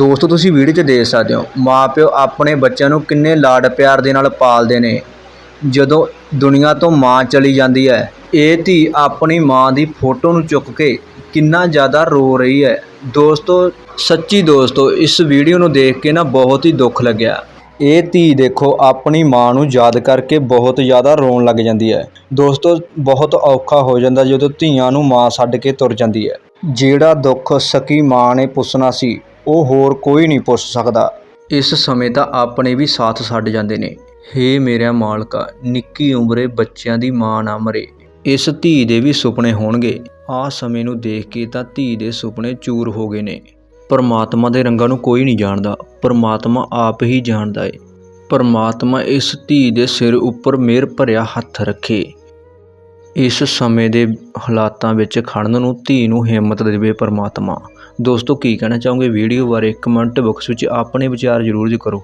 ਦੋਸਤੋ, ਤੁਸੀਂ ਵੀਡੀਓ 'ਚ ਦੇਖ ਸਕਦੇ ਹੋ, ਮਾਪਿਓ ਆਪਣੇ ਬੱਚਿਆਂ ਨੂੰ ਕਿੰਨੇ ਲਾਡ ਪਿਆਰ ਦੇ ਨਾਲ ਪਾਲਦੇ ਨੇ। ਜਦੋਂ ਦੁਨੀਆ ਤੋਂ ਮਾਂ ਚਲੀ ਜਾਂਦੀ ਹੈ, ਇਹ ਧੀ ਆਪਣੀ ਮਾਂ ਦੀ ਫੋਟੋ ਨੂੰ ਚੁੱਕ ਕੇ ਕਿੰਨਾ ਜ਼ਿਆਦਾ ਰੋ ਰਹੀ ਹੈ। ਦੋਸਤੋ, ਸੱਚੀ ਦੋਸਤੋ, ਇਸ ਵੀਡੀਓ ਨੂੰ ਦੇਖ ਕੇ ਨਾ ਬਹੁਤ ਹੀ ਦੁੱਖ ਲੱਗਿਆ। ਇਹ ਧੀ ਦੇਖੋ, ਆਪਣੀ ਮਾਂ ਨੂੰ ਯਾਦ ਕਰਕੇ ਬਹੁਤ ਜ਼ਿਆਦਾ ਰੋਣ ਲੱਗ ਜਾਂਦੀ ਹੈ। ਦੋਸਤੋ, ਬਹੁਤ ਔਖਾ ਹੋ ਜਾਂਦਾ ਜਦੋਂ ਧੀਆਂ ਨੂੰ ਮਾਂ ਛੱਡ ਕੇ ਤੁਰ ਜਾਂਦੀ ਹੈ। ਜਿਹੜਾ ਦੁੱਖ ਸਕੀ ਮਾਂ ਨੇ ਪੁੱਛਣਾ ਸੀ ਉਹ ਹੋਰ ਕੋਈ ਨਹੀਂ ਪੁੱਛ ਸਕਦਾ। ਇਸ ਸਮੇਂ ਤਾਂ ਆਪਣੇ ਵੀ ਸਾਥ ਛੱਡ ਜਾਂਦੇ ਨੇ। ਹੇ ਮੇਰਾ ਮਾਲਕਾ, ਨਿੱਕੀ ਉਮਰੇ ਬੱਚਿਆਂ ਦੀ ਮਾਂ ਨਾ ਮਰੇ। ਇਸ ਧੀ ਦੇ ਵੀ ਸੁਪਨੇ ਹੋਣਗੇ। ਆਹ ਸਮੇਂ ਨੂੰ ਦੇਖ ਕੇ ਤਾਂ ਧੀ ਦੇ ਸੁਪਨੇ ਚੂਰ ਹੋ ਗਏ ਨੇ। ਪਰਮਾਤਮਾ ਦੇ ਰੰਗਾਂ ਨੂੰ ਕੋਈ ਨਹੀਂ ਜਾਣਦਾ। ਪਰਮਾਤਮਾ ਆਪ ਹੀ ਜਾਣਦਾ ਏ। ਪਰਮਾਤਮਾ ਇਸ ਧੀ ਦੇ ਸਿਰ ਉੱਪਰ ਮਿਹਰ ਭਰਿਆ ਹੱਥ ਰੱਖੇ। ਇਸ ਸਮੇਂ ਦੇ ਹਾਲਾਤਾਂ ਵਿੱਚ ਖੜਨ ਨੂੰ ਧੀ ਨੂੰ ਹਿੰਮਤ ਦੇਵੇ ਪਰਮਾਤਮਾ। ਦੋਸਤੋ, ਕੀ ਕਹਿਣਾ ਚਾਹੋਗੇ? ਵੀਡੀਓ ਬਾਰੇ ਕਮੈਂਟ ਬਾਕਸ ਵਿੱਚ ਆਪਣੇ ਵਿਚਾਰ ਜ਼ਰੂਰ ਕਰੋ।